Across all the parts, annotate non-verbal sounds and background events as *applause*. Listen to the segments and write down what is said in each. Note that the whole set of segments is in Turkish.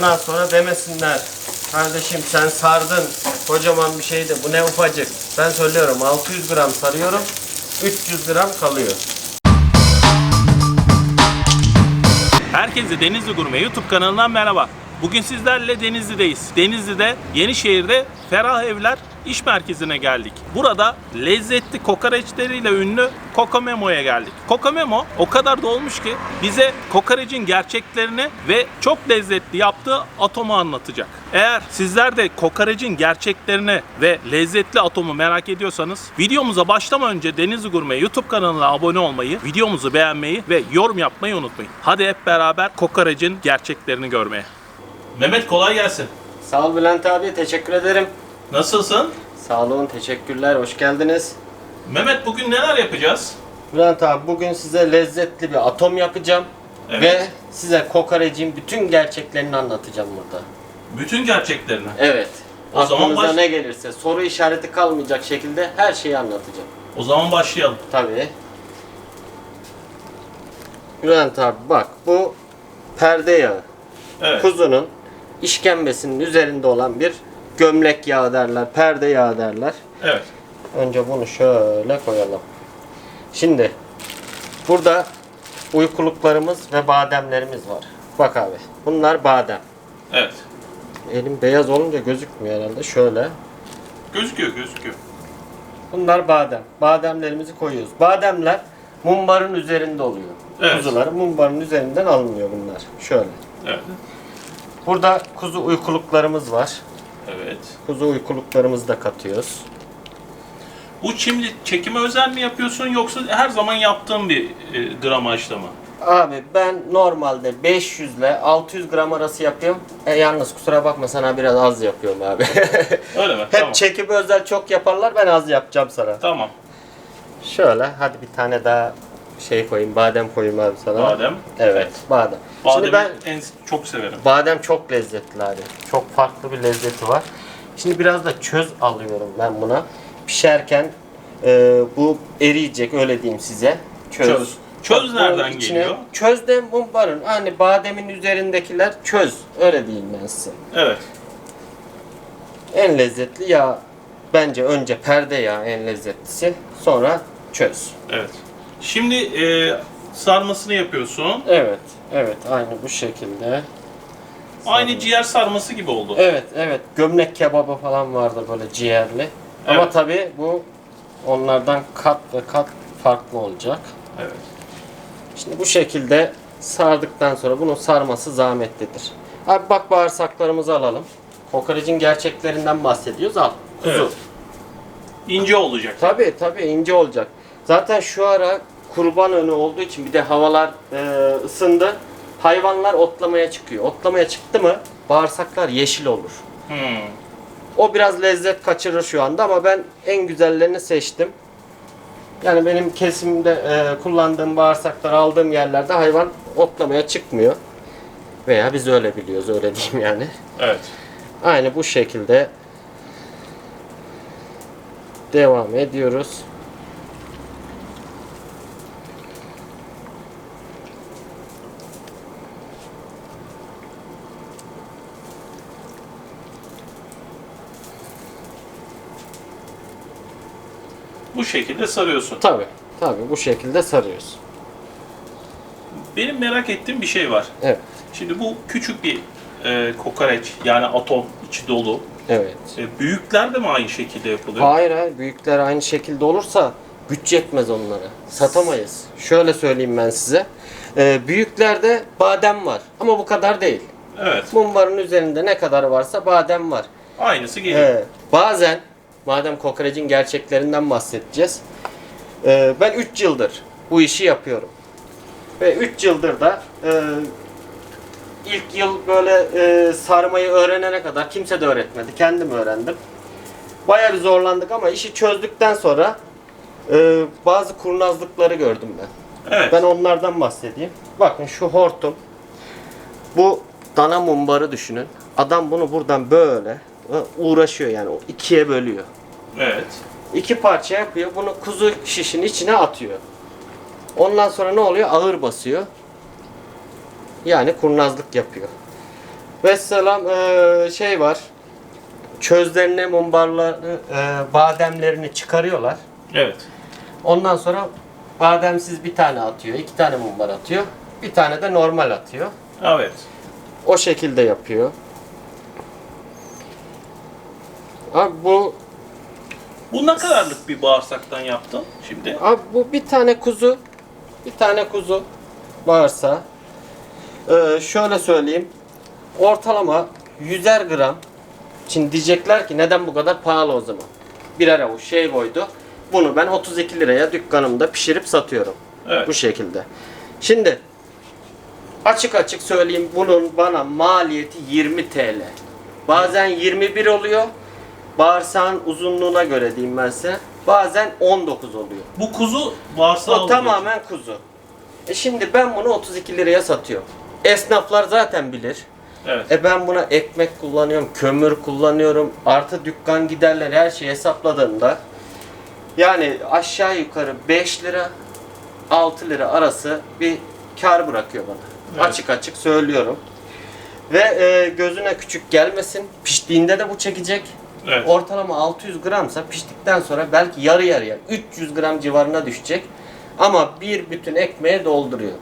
Ondan sonra demesinler. Kardeşim sen sardın. Kocaman bir şeydi. Bu ne ufacık. Ben söylüyorum 600 gram sarıyorum. 300 gram kalıyor. Herkese Denizli Gurme YouTube kanalından merhaba. Bugün sizlerle Denizli'deyiz. Denizli'de Yenişehir'de Ferah Evler İş Merkezi'ne geldik. Burada lezzetli kokoreçleriyle ünlü Kokomemo'ya geldik. Kokomemo o kadar da olmuş ki bize kokorecin gerçeklerini ve çok lezzetli yaptığı atomu anlatacak. Eğer sizler de kokorecin gerçeklerini ve lezzetli atomu merak ediyorsanız videomuza başlamadan önce Denizli Gurme YouTube kanalına abone olmayı, videomuzu beğenmeyi ve yorum yapmayı unutmayın. Hadi hep beraber kokorecin gerçeklerini görmeye. Mehmet kolay gelsin. Sağ ol Bülent abi. Teşekkür ederim. Nasılsın? Sağ olun. Teşekkürler. Hoş geldiniz. Mehmet bugün neler yapacağız? Bülent abi bugün size lezzetli bir atom yapacağım. Evet. Ve size kokorecin bütün gerçeklerini anlatacağım burada. Bütün gerçeklerini. Evet. O zaman Aklınıza baş- ne gelirse soru işareti kalmayacak şekilde her şeyi anlatacağım. O zaman başlayalım. Tabii. Bülent abi bak bu perde yağı. Evet. Kuzunun işkembesinin üzerinde olan bir gömlek yağı derler, perde yağı derler. Evet. Önce bunu şöyle koyalım. Şimdi burada uykuluklarımız ve bademlerimiz var. Bak abi bunlar badem. Evet. Elim beyaz olunca gözükmüyor herhalde. Şöyle. Gözüküyor, gözüküyor. Bunlar badem. Bademlerimizi koyuyoruz. Bademler mumbarın üzerinde oluyor. Evet. Kuzular mumbarın üzerinden alınıyor bunlar. Şöyle. Evet. Burada kuzu uykuluklarımız var. Evet. Kuzu uykuluklarımızı da katıyoruz. Bu şimdi çekime özel mi yapıyorsun yoksa her zaman yaptığın bir e, gramajda mı? Abi ben normalde 500 ile 600 gram arası yapıyorum. E, yalnız kusura bakma sana biraz az yapıyorum abi. *laughs* Öyle mi? Hep tamam. çekimi özel çok yaparlar ben az yapacağım sana. Tamam. Şöyle hadi bir tane daha şey koyayım badem koyayım abi sana. Badem. Evet badem. Bademi Şimdi ben en çok severim. badem çok lezzetli abi. Çok farklı bir lezzeti var. Şimdi biraz da çöz alıyorum ben buna. Pişerken e, bu eriyecek öyle diyeyim size. Çöz. Çöz. Çöz bunun nereden içine- geliyor? Çöz de mumbarın. Hani bademin üzerindekiler çöz. Öyle diyeyim ben size. Evet. En lezzetli yağ bence önce perde yağı en lezzetlisi. Sonra çöz. Evet. Şimdi e, sarmasını yapıyorsun. Evet. Evet. Aynı bu şekilde. Aynı ciğer sarması gibi oldu. Evet. Evet. Gömlek kebabı falan vardır böyle ciğerli. Ama Evet. tabii bu onlardan kat ve kat farklı olacak. Evet. Şimdi bu şekilde sardıktan sonra bunun sarması zahmetlidir. Abi bak bağırsaklarımızı alalım. Kokorecin gerçeklerinden bahsediyoruz. Al. Kuzu. Evet. İnce olacak. Tabii tabii ince olacak. Zaten şu ara kurban önü olduğu için bir de havalar e, ısındı. Hayvanlar otlamaya çıkıyor. Otlamaya çıktı mı bağırsaklar yeşil olur. Hmm. O biraz lezzet kaçırır şu anda ama ben en güzellerini seçtim. Yani benim kesimde e, kullandığım bağırsaklar aldığım yerlerde hayvan otlamaya çıkmıyor. Veya biz öyle biliyoruz öyle diyeyim yani. Evet. Aynı bu şekilde devam ediyoruz. Bu şekilde sarıyorsun. Tabi tabi bu şekilde sarıyoruz. Benim merak ettiğim bir şey var. Evet. Şimdi bu küçük bir e, kokoreç yani atom içi dolu. Evet. E, büyükler de mi aynı şekilde yapılıyor? Hayır hayır büyükler aynı şekilde olursa bütçe etmez onları. Satamayız. Şöyle söyleyeyim ben size. Ee, büyüklerde badem var ama bu kadar değil. Evet. Mumbarın üzerinde ne kadar varsa badem var. Aynısı geliyor. Ee, bazen madem kokorecin gerçeklerinden bahsedeceğiz. ee, ben 3 yıldır bu işi yapıyorum. Ve 3 yıldır da e, ilk yıl böyle e, sarmayı öğrenene kadar kimse de öğretmedi. Kendim öğrendim. Bayağı bir zorlandık ama işi çözdükten sonra e, bazı kurnazlıkları gördüm ben. Evet. Ben onlardan bahsedeyim. Bakın şu hortum. Bu dana mumbarı düşünün. Adam bunu buradan böyle e, uğraşıyor yani ikiye bölüyor. Evet. İki parça yapıyor. Bunu kuzu şişin içine atıyor. Ondan sonra ne oluyor? Ağır basıyor. Yani kurnazlık yapıyor. Vesselam eee, şey var. Çözlerini, mumbarlarını, eee, bademlerini çıkarıyorlar. Evet. Ondan sonra bademsiz bir tane atıyor, iki tane mumbar atıyor. Bir tane de normal atıyor. Evet. O şekilde yapıyor. Abi bu Bu ne kadarlık bir bağırsaktan yaptın şimdi? Abi bu bir tane kuzu, bir tane kuzu varsa ee, şöyle söyleyeyim. Ortalama 100'er gram. Şimdi diyecekler ki neden bu kadar pahalı o zaman? Birer avuç şey koydu. Bunu ben 32 liraya dükkanımda pişirip satıyorum. Evet. Bu şekilde. Şimdi açık açık söyleyeyim bunun bana maliyeti 20 TL. Bazen 21 oluyor. Bağırsağın uzunluğuna göre diyeyim ben size. Bazen 19 oluyor. Bu kuzu bağırsağı O oluyor. tamamen kuzu. E şimdi ben bunu 32 liraya satıyorum. Esnaflar zaten bilir. Evet. E ben buna ekmek kullanıyorum, kömür kullanıyorum, artı dükkan giderleri her şeyi hesapladığımda yani aşağı yukarı 5 lira 6 lira arası bir kar bırakıyor bana. Evet. Açık açık söylüyorum. Ve e, gözüne küçük gelmesin. Piştiğinde de bu çekecek. Evet. Ortalama 600 gramsa piştikten sonra belki yarı yarıya 300 gram civarına düşecek. Ama bir bütün ekmeğe dolduruyor.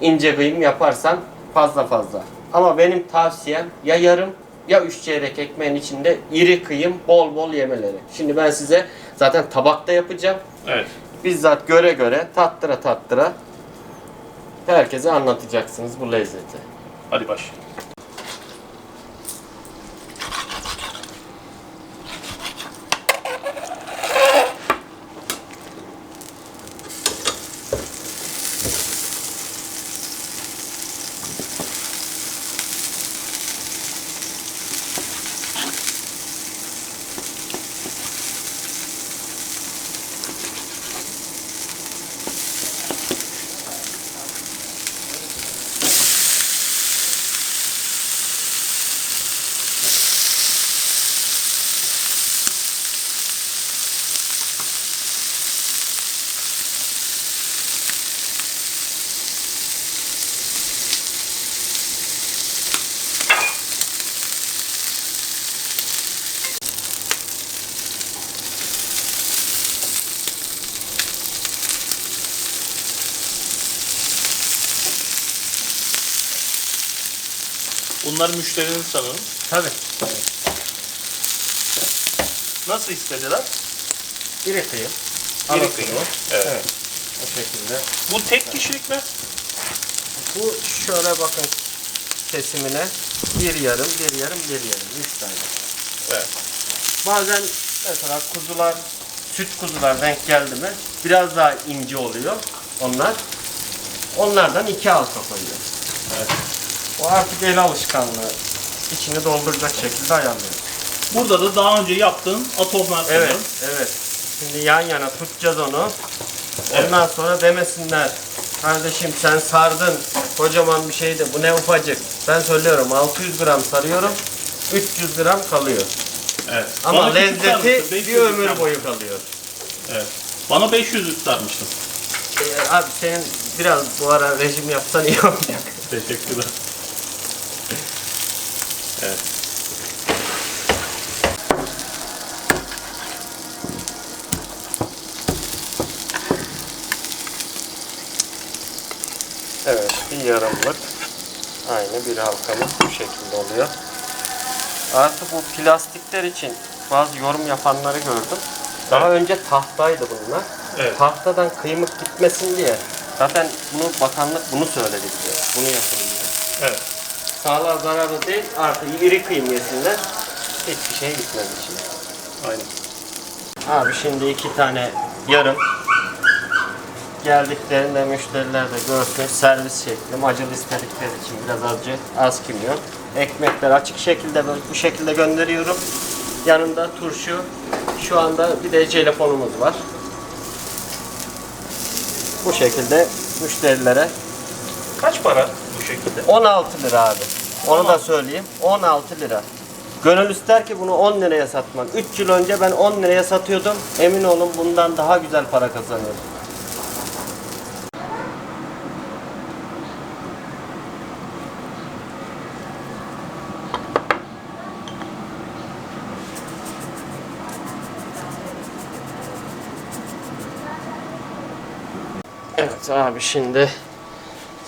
İnce kıyım yaparsan fazla fazla. Ama benim tavsiyem ya yarım ya üç çeyrek ekmeğin içinde iri kıyım bol bol yemeleri. Şimdi ben size zaten tabakta yapacağım. Evet. Bizzat göre göre tattıra tattıra herkese anlatacaksınız bu lezzeti. Hadi başlayalım. Bunlar müşterinin sanırım. Tabii. Nasıl istediler? İri Ara kıyım. kıyım. Evet. Evet. O şekilde. Bu tek kişilik mi? Bu şöyle bakın kesimine bir yarım, bir yarım, bir yarım. Üç tane. Evet. Bazen mesela kuzular, süt kuzular denk geldi mi biraz daha ince oluyor onlar. Onlardan iki halka koyuyor. Evet. O artık el alışkanlığı. içini dolduracak şekilde ayarlıyor. Burada da daha önce yaptığın atomlar Evet, sanırım. evet. Şimdi yan yana tutacağız onu. Ondan sonra demesinler. Kardeşim sen sardın. Kocaman bir şeydi. Bu ne ufacık. Ben söylüyorum 600 gram sarıyorum. 300 gram kalıyor. Evet. Ama Bana küçük lezzeti 500 bir ömür boyu kalıyor. Evet. Bana 500 sarmıştın. Ee, abi senin biraz bu ara rejim yapsan iyi olacak. Teşekkürler. Evet. Evet, bir yarımlık. Aynı bir halkamız bu şekilde oluyor. Artık bu plastikler için bazı yorum yapanları gördüm. Daha önce tahtaydı bunlar. Evet. Tahtadan kıymık gitmesin diye. Zaten bunu bakanlık bunu söyledi diye. Bunu yapın diye. Evet. Sağlığa zararlı değil, artık iri kıyım yesinler. Hiçbir şey gitmez içine. Aynen. Abi şimdi iki tane yarım geldiklerinde müşteriler de görsün servis şekli acılı istedikleri için biraz acı az kimyon ekmekler açık şekilde böyle bu şekilde gönderiyorum yanında turşu şu anda bir de jelaponumuz var bu şekilde müşterilere Kaç para şekilde. 16 lira abi. Onu da söyleyeyim. 16 lira. Gönül ister ki bunu 10 liraya satmak. 3 yıl önce ben 10 liraya satıyordum. Emin olun bundan daha güzel para kazanıyorum. Evet abi şimdi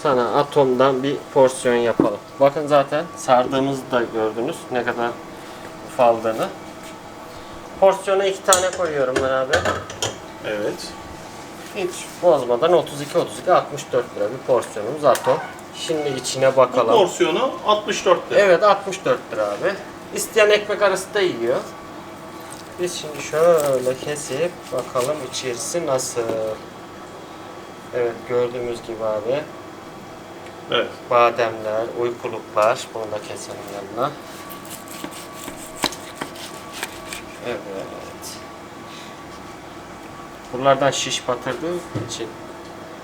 sana atomdan bir porsiyon yapalım. Bakın zaten sardığımızı da gördünüz ne kadar ufaldığını. Porsiyona iki tane koyuyorum ben abi. Evet. Hiç bozmadan 32 32 64 lira bir porsiyonumuz atom. Şimdi içine Bu bakalım. porsiyonu 64 lira. Evet 64 lira abi. İsteyen ekmek arası da yiyor. Biz şimdi şöyle kesip bakalım içerisi nasıl. Evet gördüğümüz gibi abi. Evet. Bademler, uykuluklar. Bunu da keselim yanına. Evet. Buralardan şiş batırdığı için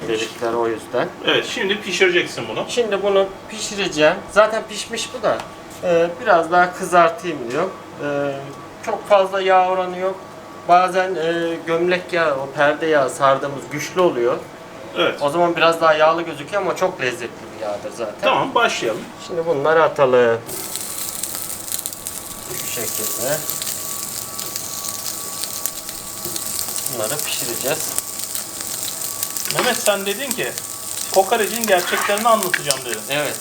dedikleri o yüzden. Evet şimdi pişireceksin bunu. Şimdi bunu pişireceğim. Zaten pişmiş bu da. Ee, biraz daha kızartayım diyor. Ee, çok fazla yağ oranı yok. Bazen e, gömlek yağı, o perde yağı sardığımız güçlü oluyor. Evet. O zaman biraz daha yağlı gözüküyor ama çok lezzetli bir yağdır zaten. Tamam başlayalım. Şimdi bunları atalım. Şu şekilde. Bunları pişireceğiz. Mehmet sen dedin ki kokorecin gerçeklerini anlatacağım dedin. Evet.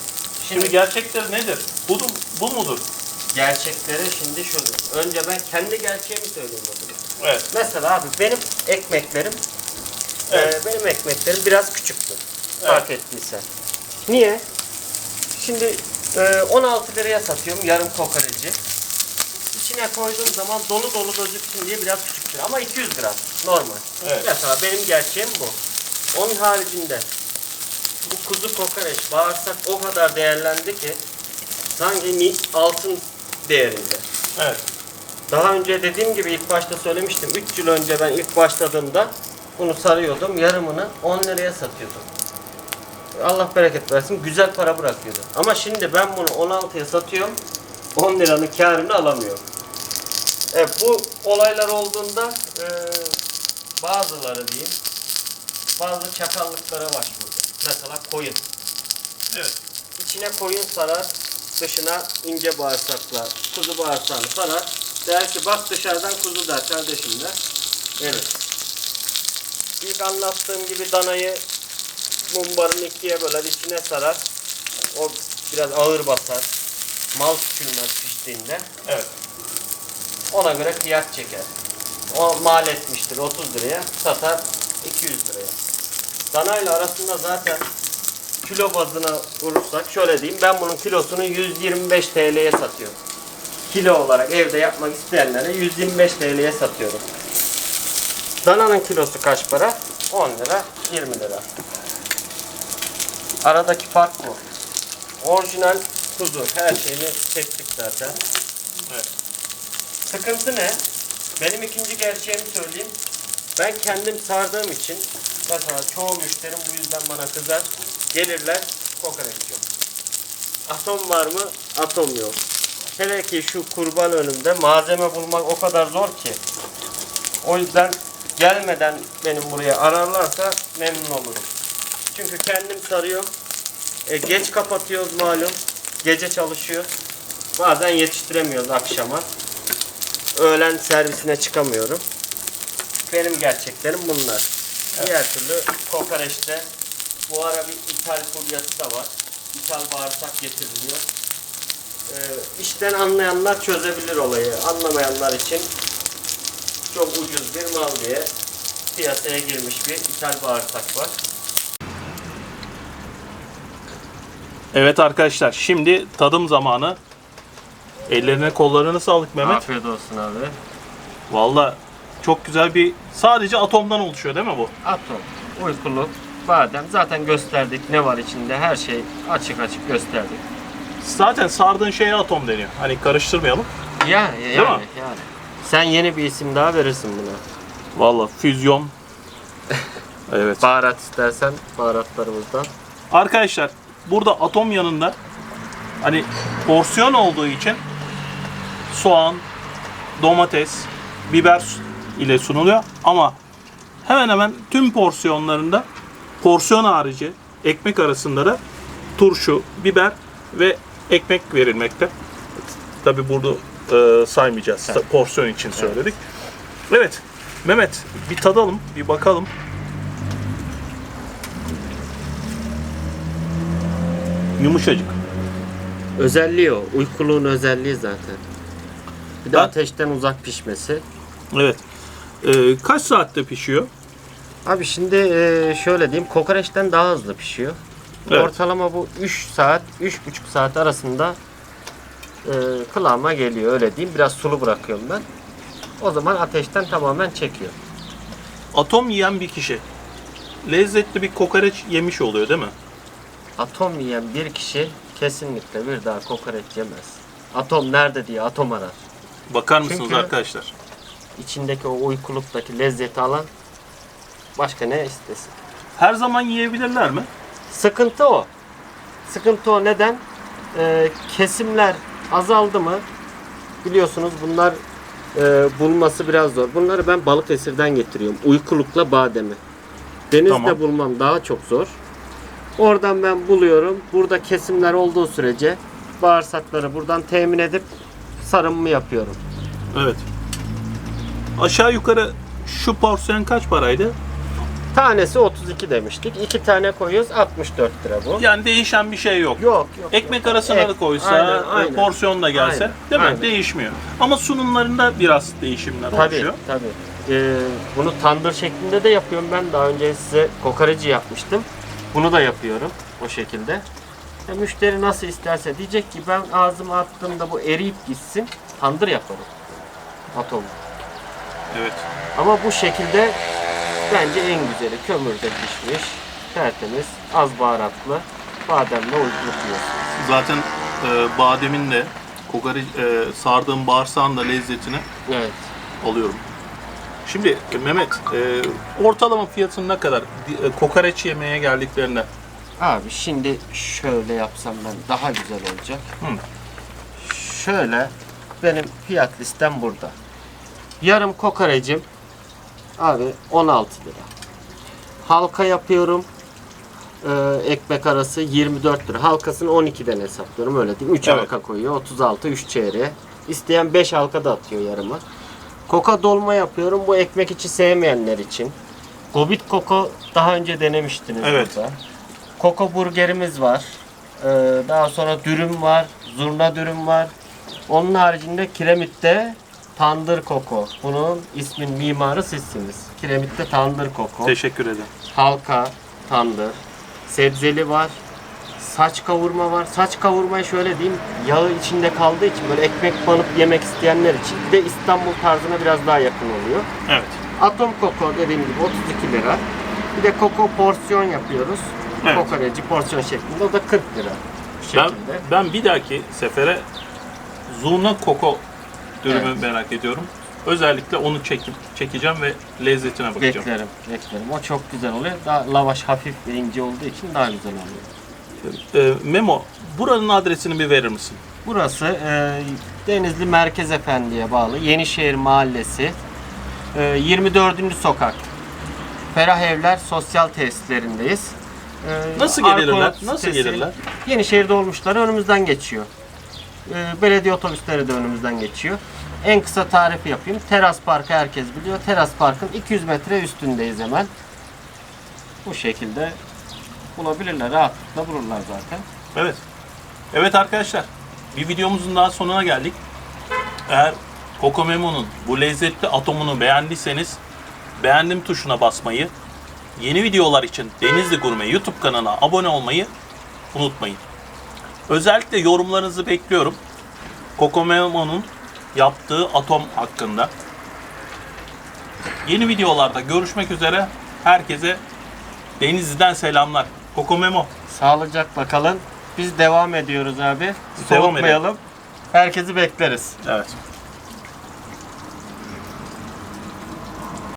Şimdi Şimdi gerçekleri nedir? Bu, bu mudur? gerçekleri şimdi şudur. Önce ben kendi gerçeğimi söyleyeyim o zaman. Evet. Mesela abi benim ekmeklerim Evet. e, benim ekmeklerim biraz küçüktür. Fark ettiysen. Niye? Şimdi e, 16 liraya satıyorum yarım kokoreci. İçine koyduğum zaman dolu dolu gözüksün diye biraz küçüktür ama 200 gram normal. Evet. Mesela benim gerçeğim bu. Onun haricinde bu kuzu kokoreç bağırsak o kadar değerlendi ki sanki altın değerinde. Evet. Daha önce dediğim gibi ilk başta söylemiştim. 3 yıl önce ben ilk başladığımda bunu sarıyordum. Yarımını 10 liraya satıyordum. Allah bereket versin. Güzel para bırakıyordu. Ama şimdi ben bunu 16'ya satıyorum. 10 liranın karını alamıyorum. Evet bu olaylar olduğunda e, bazıları diyeyim bazı çakallıklara başvurdu. Mesela koyun. Evet. İçine koyun sarar, dışına ince bağırsakla kuzu bağırsağını sarar. Der ki bak dışarıdan kuzu der kardeşim der. Evet. İlk anlattığım gibi danayı mumbarın ikiye böler, içine sarar. O biraz ağır basar. Mal küçülmez piştiğinde. Evet. Ona göre fiyat çeker. O mal etmiştir 30 liraya, satar 200 liraya. Danayla arasında zaten kilo bazına vurursak şöyle diyeyim ben bunun kilosunu 125 TL'ye satıyorum. Kilo olarak evde yapmak isteyenlere 125 TL'ye satıyorum. Dananın kilosu kaç para? 10 lira, 20 lira. Aradaki fark bu. Orijinal kuzu her şeyini çektik zaten. Evet. Sıkıntı ne? Benim ikinci gerçeğimi söyleyeyim. Ben kendim sardığım için mesela çoğu müşterim bu yüzden bana kızar. Gelirler kokoreç yok. Atom var mı? Atom yok. Hele ki şu kurban önümde malzeme bulmak o kadar zor ki. O yüzden gelmeden benim buraya ararlarsa memnun olurum. Çünkü kendim sarıyorum. E, geç kapatıyoruz malum. Gece çalışıyor. Bazen yetiştiremiyoruz akşama öğlen servisine çıkamıyorum. Benim gerçeklerim bunlar. Diğer türlü kokoreçte bu ara bir ithal furyası da var. İthal bağırsak getiriliyor. Ee, işten anlayanlar çözebilir olayı. Anlamayanlar için çok ucuz bir mal diye piyasaya girmiş bir ithal bağırsak var. Evet arkadaşlar şimdi tadım zamanı. Ellerine kollarına sağlık Mehmet. Afiyet olsun abi. Valla çok güzel bir sadece atomdan oluşuyor değil mi bu? Atom, uykuluk, badem zaten gösterdik ne var içinde her şey açık açık gösterdik. Zaten sardığın şeye atom deniyor. Hani karıştırmayalım. Yani mi? yani yani. Sen yeni bir isim daha verirsin buna. Valla füzyon. *laughs* evet. Baharat istersen baharatlarımızdan. Arkadaşlar burada atom yanında hani porsiyon olduğu için soğan, domates, biber ile sunuluyor ama hemen hemen tüm porsiyonlarında porsiyon harici ekmek arasında da turşu, biber ve ekmek verilmekte. Tabi burada e, saymayacağız. Evet. Porsiyon için söyledik. Evet. evet. Mehmet bir tadalım, bir bakalım. Yumuşacık. Özelliği o. Uykuluğun özelliği zaten. Bir de ben, ateşten uzak pişmesi. Evet. Ee, kaç saatte pişiyor? Abi şimdi e, şöyle diyeyim. Kokoreçten daha hızlı pişiyor. Evet. Ortalama bu 3 saat, 3,5 saat arasında e, kıvama geliyor öyle diyeyim. Biraz sulu bırakıyorum ben. O zaman ateşten tamamen çekiyor. Atom yiyen bir kişi lezzetli bir kokoreç yemiş oluyor değil mi? Atom yiyen bir kişi kesinlikle bir daha kokoreç yemez. Atom nerede diye atom arar. Bakar mısınız Çünkü- arkadaşlar? İçindeki o uykuluktaki lezzeti alan başka ne istesin. Her zaman yiyebilirler mi? Sıkıntı o. Sıkıntı o neden? Ee, kesimler azaldı mı? Biliyorsunuz bunlar e, bulması biraz zor. Bunları ben Balıkesir'den getiriyorum. Uykulukla bademi. Denizde Tamam. bulmam daha çok zor. Oradan ben buluyorum. Burada kesimler olduğu sürece bağırsakları buradan temin edip sarımımı yapıyorum. Evet. Aşağı yukarı şu porsiyon kaç paraydı? Tanesi 32 demiştik. İki tane koyuyoruz 64 lira bu. Yani değişen bir şey yok. Yok yok. Ekmek arasına Ek- da koysa, aynen, e, aynen. porsiyon da gelse Aynen, değil mi? aynen. Değişmiyor. Ama sunumlarında biraz değişimler Tabii oluşuyor. tabii. Ee, bunu tandır şeklinde de yapıyorum ben. Daha önce size kokoreci yapmıştım. Bunu da yapıyorum o şekilde. Ya müşteri nasıl isterse diyecek ki ben ağzıma attığımda bu eriyip gitsin. Tandır yaparım. Atom. Evet. Ama bu şekilde bence en güzeli. Kömürde pişmiş, tertemiz, az baharatlı, bademle uykuluk yiyorsunuz. Zaten e, bademin de kokoreç e, sardığım bağırsağın da lezzetini Evet. alıyorum. Şimdi e, Mehmet, e, ortalama fiyatı ne kadar Di- e, kokoreç yemeye geldiklerinde? Abi şimdi şöyle yapsam ben daha güzel olacak. Şöyle benim fiyat listem burada. Yarım kokorecim abi 16 lira. Halka yapıyorum. Ee, ekmek arası 24 lira. Halkasını 12'den hesaplıyorum öyle diyeyim. 3 Evet. halka koyuyor. 36 3 çeyreğe. İsteyen 5 halka da atıyor yarımı. Koka dolma yapıyorum. Bu ekmek içi sevmeyenler için. Gobit koko daha önce denemiştiniz Evet. burada. Koko burgerimiz var. Ee, daha sonra dürüm var. Zurna dürüm var. Onun haricinde kiremitte tandır koko. Bunun ismin mimarı sizsiniz. Kiremitte tandır koko. Teşekkür ederim. Halka, tandır. Sebzeli var. Saç kavurma var. Saç kavurmayı şöyle diyeyim. Yağı içinde kaldığı için böyle ekmek banıp yemek isteyenler için. Bir de İstanbul tarzına biraz daha yakın oluyor. Evet. Atom koko dediğim gibi 32 lira. Bir de koko porsiyon yapıyoruz. Evet. Kokoreci porsiyon şeklinde. O da 40 lira. Bu Ben, şekilde. ben bir dahaki sefere Zuna Koko dürümü Evet. merak ediyorum. Özellikle onu çekip çekeceğim ve lezzetine bakacağım. Beklerim, beklerim. O çok güzel oluyor. Daha lavaş hafif ve ince olduğu için daha güzel oluyor. Ee, Memo, buranın adresini bir verir misin? Burası e, Denizli Merkez Efendi'ye bağlı Yenişehir Mahallesi. E, 24. sokak. Ferah Evler Sosyal Tesislerindeyiz. E, Nasıl Arko gelirler? Nasıl sitesi, gelirler? Yenişehir dolmuşları önümüzden geçiyor. E, belediye otobüsleri de önümüzden geçiyor. En kısa tarifi yapayım. Teras Parkı herkes biliyor. Teras Park'ın 200 metre üstündeyiz hemen. Bu şekilde bulabilirler. Rahatlıkla bulurlar zaten. Evet. Evet arkadaşlar, bir videomuzun daha sonuna geldik. Eğer Coco Memo'nun bu lezzetli atomunu beğendiyseniz beğendim tuşuna basmayı, yeni videolar için Denizli Gurme YouTube kanalına abone olmayı unutmayın. Özellikle yorumlarınızı bekliyorum. Coco Memo'nun yaptığı atom hakkında. Yeni videolarda görüşmek üzere. Herkese Denizli'den selamlar. Coco Memo. Sağlıcakla kalın. Biz devam ediyoruz abi. Devam Soğutmayalım. Herkesi bekleriz. Evet.